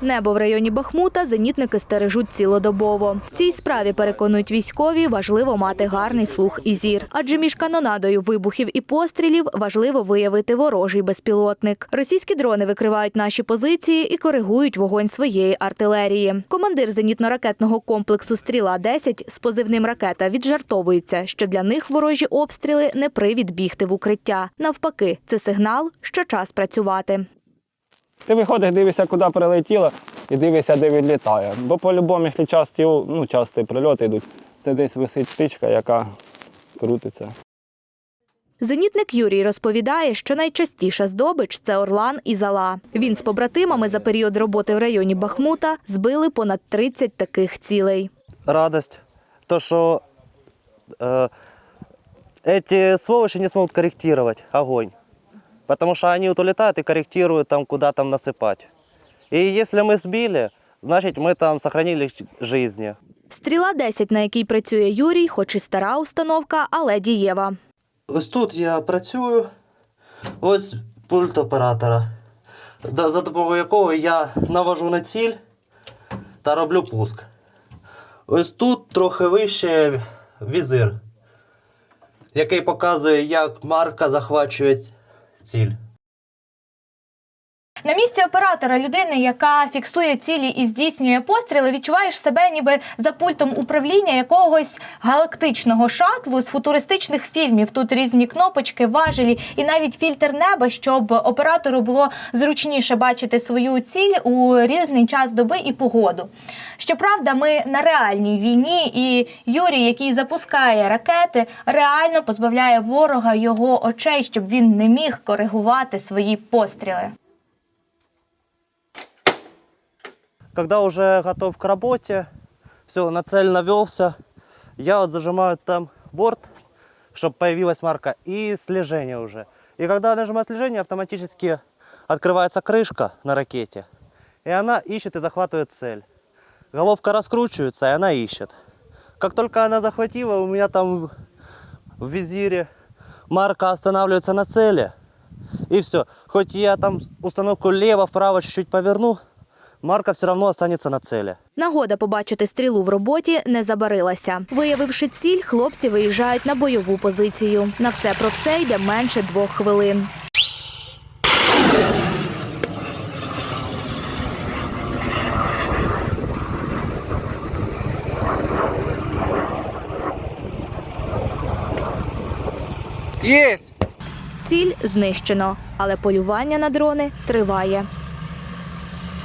Небо в районі Бахмута зенітники стережуть цілодобово. В цій справі переконують військові, важливо мати гарний слух і зір. Адже між канонадою вибухів і пострілів важливо виявити ворожий безпілотник. Російські дрони викривають наші позиції і коригують вогонь своєї артилерії. Командир зенітно-ракетного комплексу Стріла 10 з позивним ракета віджартовується, що для них ворожі обстріли не привід бігти в укриття. Навпаки, це сигнал, що час працювати. Ти виходиш, дивишся, куди прилетіло, і дивишся, де відлітає. Бо по-любому, якщо часті, ну, часті прильоти йдуть, це десь висить птичка, яка крутиться. Зенітник Юрій розповідає, що найчастіша здобич це орлан і зала. Він з побратимами за період роботи в районі Бахмута збили понад 30 таких цілей. радость, то, что э, эти сволочи не смогут корректировать огонь. Потому что они вот улетают и корректируют там, куда там насыпать. И если мы сбили, значит мы там сохранили ж- жизни. Стріла 10, на якій працює Юрій, хоч і стара установка, але дієва. Ось тут я працюю, ось пульт оператора, да- за допомогою якого я навожу на ціль та роблю пуск. Ось тут трохи вище візир, який показує, як марка захвачує ціль. На місці оператора людини, яка фіксує цілі і здійснює постріли, відчуваєш себе ніби за пультом управління якогось галактичного шатлу з футуристичних фільмів. Тут різні кнопочки, важелі і навіть фільтр неба, щоб оператору було зручніше бачити свою ціль у різний час доби і погоду. Щоправда, ми на реальній війні, і Юрій, який запускає ракети, реально позбавляє ворога його очей, щоб він не міг коригувати свої постріли. Когда уже готов к работе, все, на цель навелся, я вот зажимаю там борт, чтобы появилась марка, и слежение уже. И когда я нажимаю слежение, автоматически открывается крышка на ракете, и она ищет и захватывает цель. Головка раскручивается, и она ищет. Как только она захватила, у меня там в визире марка останавливается на цели, и все. Хоть я там установку лево-вправо чуть-чуть поверну, марка все равно останется на цели. Нагода побачити стрілу в роботі не забарилася. Виявивши ціль, хлопці виїжджають на бойову позицію. На все про все йде менше двох хвилин. Есть! Ціль знищено, але полювання на дрони триває.